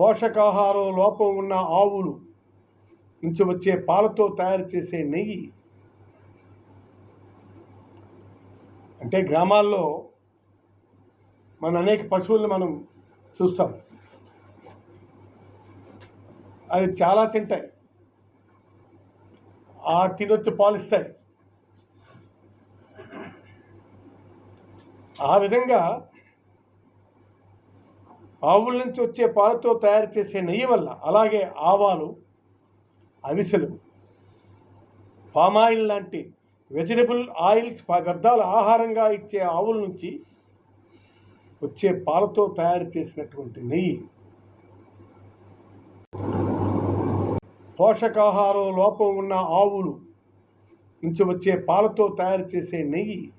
పోషకాహారం లోపం ఉన్న ఆవులు నుంచి వచ్చే పాలతో తయారు చేసే నెయ్యి. అంటే గ్రామాల్లో మన అనేక పశువులను మనం చూస్తాం. అవి చాలా తింటాయి. ఆ తినొచ్చి పాలిస్తాయి. ఆ విధంగా ఆవుల నుంచి వచ్చే పాలతో తయారు చేసే నెయ్యి వల్ల అలాగే ఆవాలు అవిసెలు పామాయిల్ లాంటి వెజిటబుల్ ఆయిల్స్ వ్యర్థాల ఆహారంగా ఇచ్చే ఆవుల నుంచి వచ్చే పాలతో తయారు చేసినటువంటి నెయ్యి. పోషకాహార లోపం ఉన్న ఆవులు నుంచి వచ్చే పాలతో తయారు చేసే నెయ్యి.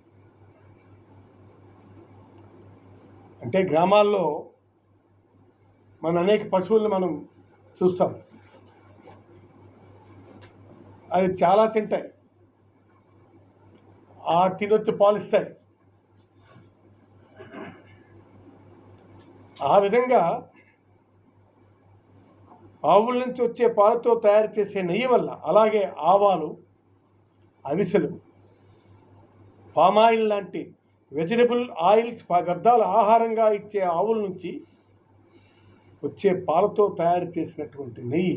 అంటే గ్రామాల్లో మన అనేక పశువులను మనం చూస్తాం. అవి చాలా తింటాయి. ఆ తినొచ్చి పాలిస్తాయి. ఆ విధంగా ఆవుల నుంచి వచ్చే పాలతో తయారు చేసే నెయ్యి వల్ల అలాగే ఆవాలు అవిసెలు పామాయిల్ లాంటి వెజిటబుల్ ఆయిల్స్ వ్యర్థాల ఆహారంగా ఇచ్చే ఆవుల నుంచి వచ్చే పాలతో తయారు చేసినటువంటి నెయ్యి.